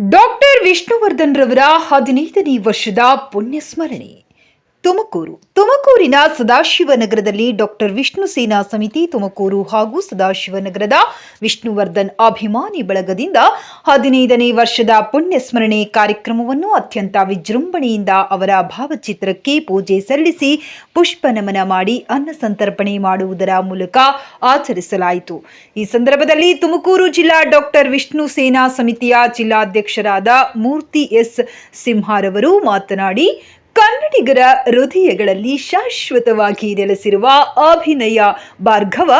Doctor Vishnuvardhan ರವರ ಹದಿನೈದನೇ ವರ್ಷದ ಪುಣ್ಯಸ್ಮರಣೆ. ತುಮಕೂರು. ತುಮಕೂರಿನ ಸದಾಶಿವನಗರದಲ್ಲಿ ಡಾಕ್ಟರ್ ವಿಷ್ಣು ಸೇನಾ ಸಮಿತಿ, ತುಮಕೂರು ಹಾಗೂ ಸದಾಶಿವನಗರದ ವಿಷ್ಣುವರ್ಧನ್ ಅಭಿಮಾನಿ ಬಳಗದಿಂದ ಹದಿನೈದನೇ ವರ್ಷದ ಪುಣ್ಯ ಸ್ಮರಣೆ ಕಾರ್ಯಕ್ರಮವನ್ನು ಅತ್ಯಂತ ವಿಜೃಂಭಣೆಯಿಂದ ಅವರ ಭಾವಚಿತ್ರಕ್ಕೆ ಪೂಜೆ ಸಲ್ಲಿಸಿ ಪುಷ್ಪ ನಮನ ಮಾಡಿ ಅನ್ನ ಸಂತರ್ಪಣೆ ಮಾಡುವುದರ ಮೂಲಕ ಆಚರಿಸಲಾಯಿತು. ಈ ಸಂದರ್ಭದಲ್ಲಿ ತುಮಕೂರು ಜಿಲ್ಲಾ ಡಾಕ್ಟರ್ ವಿಷ್ಣು ಸೇನಾ ಸಮಿತಿಯ ಜಿಲ್ಲಾಧ್ಯಕ್ಷರಾದ ಮೂರ್ತಿ ಎಸ್ ಸಿಂಹಾರವರು ಮಾತನಾಡಿ ಕನ್ನಡಿಗರ ಹೃದಯಗಳಲ್ಲಿ ಶಾಶ್ವತವಾಗಿ ನೆಲೆಸಿರುವ ಅಭಿನಯ ಭಾರ್ಗವ,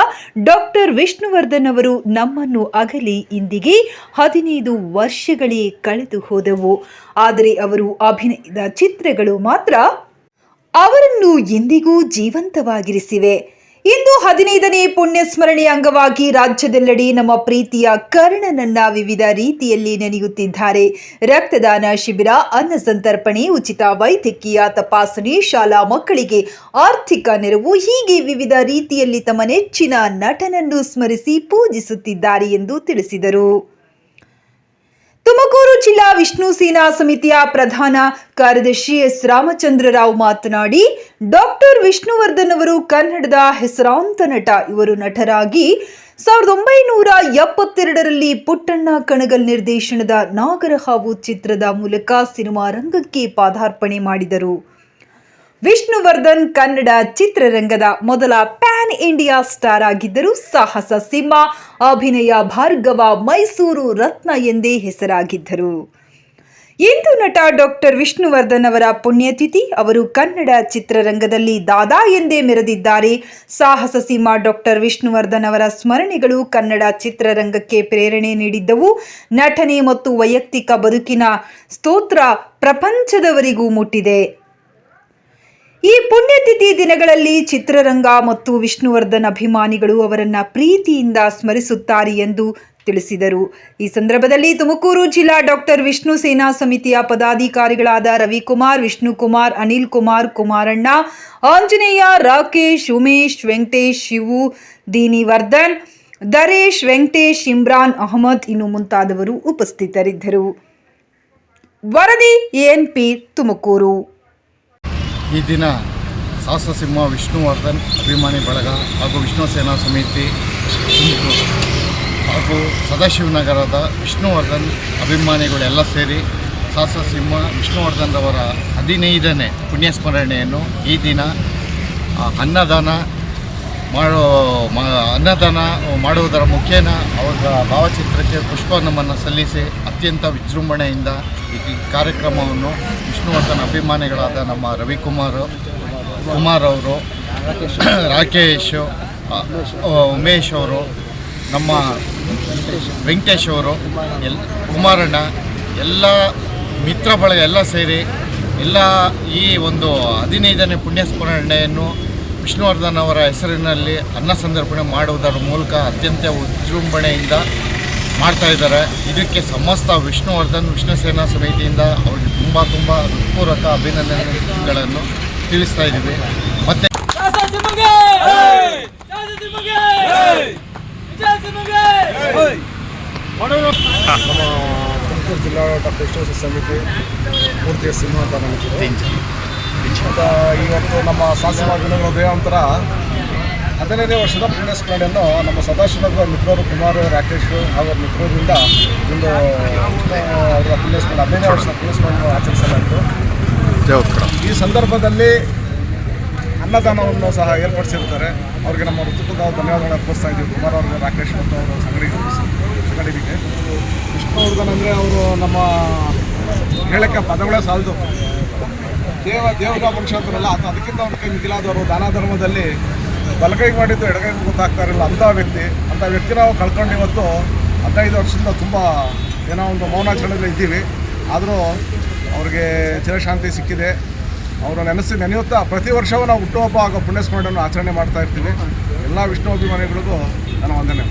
ಡಾಕ್ಟರ್ ವಿಷ್ಣುವರ್ಧನ್ ಅವರು ನಮ್ಮನ್ನು ಅಗಲಿ ಇಂದಿಗೆ ಹದಿನೈದು ವರ್ಷಗಳೇ ಕಳೆದು ಹೋದವು. ಆದರೆ ಅವರು ಅಭಿನಯದ ಚಿತ್ರಗಳು ಮಾತ್ರ ಅವರನ್ನು ಎಂದಿಗೂ ಜೀವಂತವಾಗಿರಿಸಿವೆ. ಇಂದು ಹದಿನೈದನೇ ಪುಣ್ಯ ಸ್ಮರಣೆ ಅಂಗವಾಗಿ ರಾಜ್ಯದೆಲ್ಲೆಡೆ ನಮ್ಮ ಪ್ರೀತಿಯ ಕರ್ಣನನ್ನ ವಿವಿಧ ರೀತಿಯಲ್ಲಿ ನೆನೆಯುತ್ತಿದ್ದಾರೆ. ರಕ್ತದಾನ ಶಿಬಿರ, ಅನ್ನ ಸಂತರ್ಪಣೆ, ಉಚಿತ ವೈದ್ಯಕೀಯ ತಪಾಸಣೆ ಶಾಲಾ ಮಕ್ಕಳಿಗೆ ಆರ್ಥಿಕ ನೆರವು ಹೀಗೆ ವಿವಿಧ ರೀತಿಯಲ್ಲಿ ತಮ್ಮ ನೆಚ್ಚಿನ ನಟನನ್ನು ಸ್ಮರಿಸಿ ಪೂಜಿಸುತ್ತಿದ್ದಾರೆ ಎಂದು ತಿಳಿಸಿದರು. ತುಮಕೂರು ಜಿಲ್ಲಾ ವಿಷ್ಣು ಸೇನಾ ಸಮಿತಿಯ ಪ್ರಧಾನ ಕಾರ್ಯದರ್ಶಿ ಎಸ್ ರಾಮಚಂದ್ರರಾವ್ ಮಾತನಾಡಿ, ಡಾಕ್ಟರ್ ವಿಷ್ಣುವರ್ಧನ್ ಅವರು ಕನ್ನಡದ ಹೆಸರಾಂತ ನಟ. ಇವರು ನಟರಾಗಿ ಸಾವಿರದ ಒಂಬೈನೂರ ಎಪ್ಪತ್ತೆರಡರಲ್ಲಿ ಪುಟ್ಟಣ್ಣ ಕಣಗಲ್ ನಿರ್ದೇಶನದ ನಾಗರಹಾವು ಚಿತ್ರದ ಮೂಲಕ ಸಿನಿಮಾ ರಂಗಕ್ಕೆ ಪಾದಾರ್ಪಣೆ ಮಾಡಿದರು. ವಿಷ್ಣುವರ್ಧನ್ ಕನ್ನಡ ಚಿತ್ರರಂಗದ ಮೊದಲ ಪ್ಯಾನ್ ಇಂಡಿಯಾ ಸ್ಟಾರ್ ಆಗಿದ್ದರು ಸಾಹಸ ಸಿಂಹ ಅಭಿನಯ ಭಾರ್ಗವ ಮೈಸೂರು ರತ್ನ ಎಂದೇ ಹೆಸರಾಗಿದ್ದರು. ಇಂದು ನಟ ಡಾಕ್ಟರ್ ವಿಷ್ಣುವರ್ಧನ್ ಅವರ ಪುಣ್ಯತಿಥಿ. ಅವರು ಕನ್ನಡ ಚಿತ್ರರಂಗದಲ್ಲಿ ದಾದಾ ಎಂದೇ ಮೆರೆದಿದ್ದಾರೆ. ಸಾಹಸ ಸಿಂಹ ಡಾಕ್ಟರ್ ವಿಷ್ಣುವರ್ಧನ್ ಅವರ ಸ್ಮರಣೆಗಳು ಕನ್ನಡ ಚಿತ್ರರಂಗಕ್ಕೆ ಪ್ರೇರಣೆ ನೀಡಿದ್ದವು. ನಟನೆ ಮತ್ತು ವೈಯಕ್ತಿಕ ಬದುಕಿನ ಸ್ತೋತ್ರ ಪ್ರಪಂಚದವರಿಗೂ ಮುಟ್ಟಿದೆ. ಈ ಪುಣ್ಯತಿಥಿ ದಿನಗಳಲ್ಲಿ ಚಿತ್ರರಂಗ ಮತ್ತು ವಿಷ್ಣುವರ್ಧನ್ ಅಭಿಮಾನಿಗಳು ಅವರನ್ನ ಪ್ರೀತಿಯಿಂದ ಸ್ಮರಿಸುತ್ತಾರೆ ಎಂದು ತಿಳಿಸಿದರು. ಈ ಸಂದರ್ಭದಲ್ಲಿ ತುಮಕೂರು ಜಿಲ್ಲಾ ಡಾಕ್ಟರ್ ವಿಷ್ಣು ಸೇನಾ ಸಮಿತಿಯ ಪದಾಧಿಕಾರಿಗಳಾದ ರವಿಕುಮಾರ್, ವಿಷ್ಣುಕುಮಾರ್ ಅನಿಲ್ ಕುಮಾರ್ ಕುಮಾರಣ್ಣ, ಆಂಜನೇಯ, ರಾಕೇಶ್, ಉಮೇಶ್, ವೆಂಕಟೇಶ್, ಶಿವು, ದೀನಿವರ್ಧನ್, ದರೇಶ್, ವೆಂಕಟೇಶ್, ಇಮ್ರಾನ್, ಅಹಮದ್ ಇನ್ನು ಮುಂತಾದವರು ಉಪಸ್ಥಿತರಿದ್ದರು. ವರದಿ ಎಎನ್ಪಿ ತುಮಕೂರು. ಈ ದಿನ ಸಾಹಸ ಸಿಂಹ ವಿಷ್ಣುವರ್ಧನ್, ಅಭಿಮಾನಿ ಬಳಗ ಹಾಗೂ ವಿಷ್ಣು ಸೇನಾ ಸಮಿತಿ ಹಾಗೂ ಸದಾಶಿವನಗರದ ವಿಷ್ಣುವರ್ಧನ್ ಅಭಿಮಾನಿಗಳೆಲ್ಲ ಸೇರಿ ಸಾಹಸ ಸಿಂಹ ವಿಷ್ಣುವರ್ಧನ್ ರವರ ಹದಿನೈದನೇ ಪುಣ್ಯಸ್ಮರಣೆಯನ್ನು ಈ ದಿನ ಅನ್ನದಾನ ಮಾಡೋ ಅನ್ನದಾನ ಮಾಡುವುದರ ಮುಖೇನ ಅವರ ಭಾವಚಿತ್ರಕ್ಕೆ ಪುಷ್ಪ ನಮ್ಮನ್ನು ಸಲ್ಲಿಸಿ ಅತ್ಯಂತ ವಿಜೃಂಭಣೆಯಿಂದ ಈ ಕಾರ್ಯಕ್ರಮವನ್ನು ವಿಷ್ಣುವರ್ಧನ್ ಅಭಿಮಾನಿಗಳಾದ ನಮ್ಮ ರವಿಕುಮಾರ್, ಕುಮಾರ್ ಅವರು, ರಾಕೇಶ್ ಉಮೇಶ್ ಅವರು, ನಮ್ಮ ವೆಂಕಟೇಶ್ ಅವರು, ಎಲ್, ಕುಮಾರಣ್ಣ, ಎಲ್ಲ ಮಿತ್ರ ಬಳಗ ಎಲ್ಲ ಸೇರಿ ಎಲ್ಲ ಈ ಒಂದು ಹದಿನೈದನೇ ಪುಣ್ಯಸ್ಮರಣೆಯನ್ನು ವಿಷ್ಣುವರ್ಧನ್ ಅವರ ಹೆಸರಿನಲ್ಲಿ ಅನ್ನ ಸಂದರ್ಪಣೆ ಮಾಡುವುದರ ಮೂಲಕ ಅತ್ಯಂತ ವಿಜೃಂಭಣೆಯಿಂದ ಮಾಡ್ತಾ ಇದ್ದಾರೆ. ಇದಕ್ಕೆ ಸಮಸ್ತ ವಿಷ್ಣುವರ್ಧನ್ ವಿಷ್ಣು ಸೇನಾ ಸಮಿತಿಯಿಂದ ಅವರಿಗೆ ತುಂಬ ತುಂಬ ಹೃತ್ಪೂರ್ವಕ ಅಭಿನಂದನೆಗಳನ್ನು ತಿಳಿಸ್ತಾ ಇದ್ದೀವಿ. ಮತ್ತು ಜಿಲ್ಲಾಡಳಿತ ನಮ್ಮ ತುಮಕೂರು ಜಿಲ್ಲಾ ಡಾಕ್ಟರ್ ವಿಶ್ವೇಶ್ವರ ಸಮಿತಿ ಮೂರ್ತಿಯ ಸಿಂಹ ಅಂತ ನಮ್ಮ ಹೆಸರು. ಮತ್ತು ನಮ್ಮ ಶಾಸನ ಗುಣಗಳ ದೇವಾಂತರ ಹದಿನೈದನೇ ವರ್ಷದ ಪುಣ್ಯಸ್ಮರಣೆಯನ್ನು ನಮ್ಮ ಸದಾಶಿವ ಮಿತ್ರರು ಕುಮಾರ್, ರಾಕೇಶ್ ಹಾಗೂ ಮಿತ್ರರಿಂದ ಒಂದು ಅವರ ಪುಣ್ಯಸ್ಮರಣೆ, ಹದಿನೈದನೇ ವರ್ಷದ ಪುಣ್ಯಸ್ಮರಣೆ ಆಚರಿಸಲಾಯಿತು. ಈ ಸಂದರ್ಭದಲ್ಲಿ ಅನ್ನದಾನವನ್ನು ಸಹ ಏರ್ಪಡಿಸಿರ್ತಾರೆ ಅವರಿಗೆ ನಮ್ಮ ಹೃತ್ಪೂರ್ವಕ ಧನ್ಯವಾದಗಳನ್ನು ಅರ್ಪಿಸ್ತಾ ಇದ್ದೀವಿ. ಕುಮಾರ್ ಅವ್ರಿಗೆ, ರಾಕೇಶ್ ಮತ್ತು ಅವರ ಸಂಗಡಿ, ಸಂಗಡಿಗೆ. ವಿಷ್ಣುವರ್ಧನ್ ಅಂದರೆ ಅವರು ನಮ್ಮ ಹೇಳಕ್ಕೆ ಪದಗಳೇ ಸಾಲದು. ದೇವ ದೇವರ ಮನುಷ್ಯ ಅಂತಾರಲ್ಲ ಅದು ಅದಕ್ಕಿಂತ ಕೈ ಮಿಗಿಲಾದವರು ದಾನ ಧರ್ಮದಲ್ಲಿ ಬಲಕೈ ಮಾಡಿದ್ದು ಎಡಗೈಗೆ ಗೊತ್ತಾಗ್ತಾ ಇರಲಿಲ್ಲ ಅಂಥ ವ್ಯಕ್ತಿ. ಅಂಥ ವ್ಯಕ್ತಿ ನಾವು ಕಳ್ಕೊಂಡು ಇವತ್ತು ಹದಿನೈದು ವರ್ಷದಿಂದ ತುಂಬ ಏನೋ ಒಂದು ಮೌನಾಚರಣೆಯಲ್ಲಿ ಇದ್ದೀವಿ. ಆದರೂ ಅವ್ರಿಗೆ ಚಿರಶಾಂತಿ ಸಿಕ್ಕಿದೆ. ಅವರು ನೆನೆಸಿ ನೆನೆಯುತ್ತಾ ಪ್ರತಿ ವರ್ಷವೂ ನಾವು ಹುಟ್ಟುಹಬ್ಬ ಹಾಗೂ ಪುಣ್ಯಸ್ಮರಣೆಯನ್ನು ಆಚರಣೆ ಮಾಡ್ತಾ ಇರ್ತೀವಿ. ಎಲ್ಲ ವಿಷ್ಣು ಅಭಿಮಾನಿಗಳಿಗೂ ನಾನು ವಂದನೆ.